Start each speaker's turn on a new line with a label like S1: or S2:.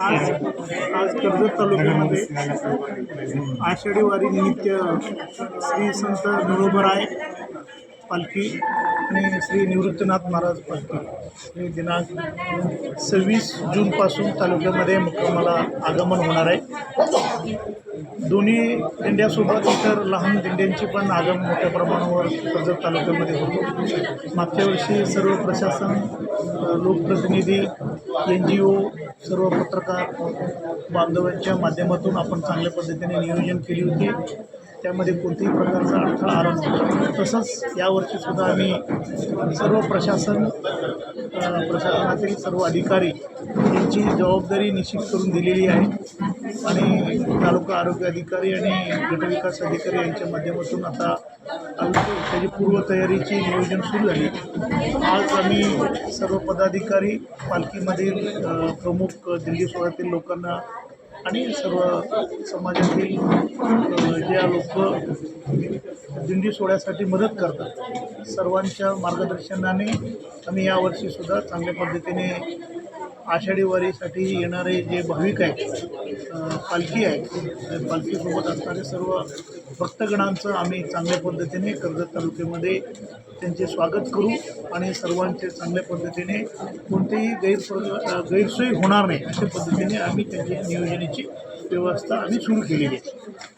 S1: आज आज कर्जत तालुक्यामध्ये आषाढी वारी निमित्त श्री संत नरोबराय पालखी आणि श्री निवृत्तनाथ महाराज पालखी हे दिनांक सव्वीस जूनपासून तालुक्यामध्ये मुक्कामाला आगमन होणार आहे. दोन्ही दिंड्यासोबत इतर लहान दिंड्यांची पण आगमन मोठ्या प्रमाणावर कर्जत तालुक्यामध्ये होतो. मागच्या वर्षी सर्व प्रशासन लोकप्रतिनिधी एन जी ओ सर्व पत्रकार बांधवांच्या माध्यमातून आपण चांगल्या पद्धतीने नियोजन केली होती. त्यामध्ये कोणत्याही प्रकारचा अडथळा आला तसंच यावर्षीसुद्धा आम्ही सर्व प्रशासन प्रशासनातील सर्व अधिकारी यांची जबाबदारी निश्चित करून दिलेली आहे. आणि तालुका आरोग्य अधिकारी आणि गटविकास अधिकारी यांच्या माध्यमातून आता त्याची पूर्वतयारीची नियोजन सुरू झाली आज आम्ही सर्व पदाधिकारी पालखीमधील प्रमुख दिल्ली सोहळ्यातील लोकांना आणि सर्व समाजातील ज्या लोक दिंडी सोहळ्यासाठी मदत करतात सर्वांच्या मार्गदर्शनाने आम्ही यावर्षीसुद्धा चांगल्या पद्धतीने आषाढी वारीसाठी येणारे जे भाविक आहेत पालखी आहे पालखीसोबत असणारे सर्व भक्तगणांचं आम्ही चांगल्या पद्धतीने कर्जत तालुक्यामध्ये त्यांचे स्वागत करू आणि सर्वांचे चांगल्या पद्धतीने कोणतेही गैरप्र गैरसोयी गैरसोय होणार नाही अशा पद्धतीने आम्ही त्यांची नियोजनाची व्यवस्था आम्ही सुरू केलेली आहे.